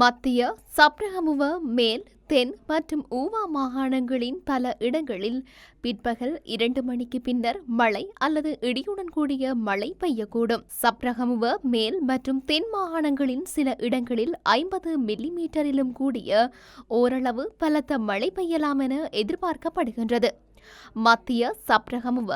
மத்திய சப்ரகமுவ மேல் தென் மற்றும் ஊவா மாகாணங்களின் பல இடங்களில் பிற்பகல் இரண்டு மணிக்கு பின்னர் மழை அல்லது இடியுடன் கூடிய மழை பெய்யக்கூடும். சப்ரகமுவ மேல் மற்றும் தென் மாகாணங்களின் சில இடங்களில் ஐம்பது மில்லி மீட்டரிலும் கூடிய ஓரளவு பலத்த மழை பெய்யலாம் என எதிர்பார்க்கப்படுகின்றது. மத்திய சப்ரகமுவ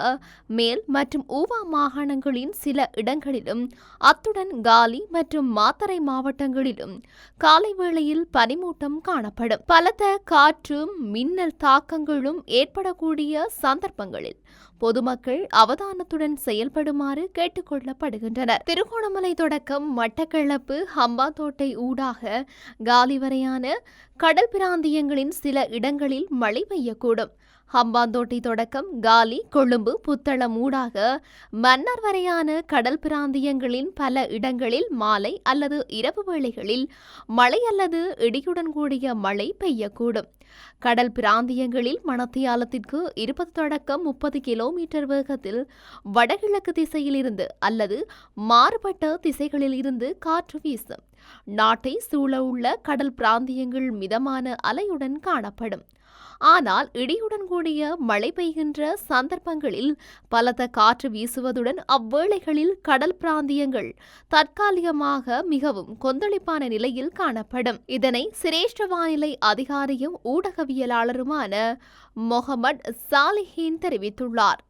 மேல் மற்றும் ஊவா மாகாணங்களின் சில இடங்களிலும் அத்துடன் காலி மற்றும் மாத்தறை மாவட்டங்களிலும் காலை வேளையில் பனிமூட்டம் காணப்படும். பலத்த காற்றும் மின்னல் தாக்கங்களும் ஏற்படக்கூடிய சந்தர்ப்பங்களில் பொதுமக்கள் அவதானத்துடன் செயல்படுமாறு கேட்டுக்கொள்ளப்படுகின்றனர். திருகோணமலை தொடக்கம் மட்டக்களப்பு ஹம்பாந்தோட்டை ஊடாக காலி வரையான கடல் பிராந்தியங்களின் சில இடங்களில் மழை பெய்யக்கூடும். ஹம்பாந்தோட்டை தொடக்கம் காலி கொழும்பு புத்தளம் ஊடாக மன்னர் வரையான கடல் பிராந்தியங்களின் பல இடங்களில் மாலை அல்லது இரவு வேளைகளில் மழை அல்லது இடியுடன் கூடிய மழை பெய்யக்கூடும். கடல் பிராந்தியங்களில் மணத்தியாலத்திற்கு இருபது தொடக்கம் முப்பது கிலோமீட்டர் வேகத்தில் வடகிழக்கு திசையில் இருந்து அல்லது மாறுபட்ட திசைகளில் இருந்து காற்று வீசும். நாட்டை சூழ உள்ள கடல் பிராந்தியங்கள் மிதமான அலையுடன் காணப்படும். ஆனால் இடியுடன் கூடிய மழை பெய்கின்ற சந்தர்ப்பங்களில் பலத்த காற்று வீசுவதுடன் அவ்வேளைகளில் கடல் பிராந்தியங்கள் தற்காலிகமாக மிகவும் கொந்தளிப்பான நிலையில் காணப்படும். இதனை சிரேஷ்ட வானிலை அதிகாரியும் ஊடகவியலாளருமான மொஹமட் சாலிஹீன் தெரிவித்துள்ளார்.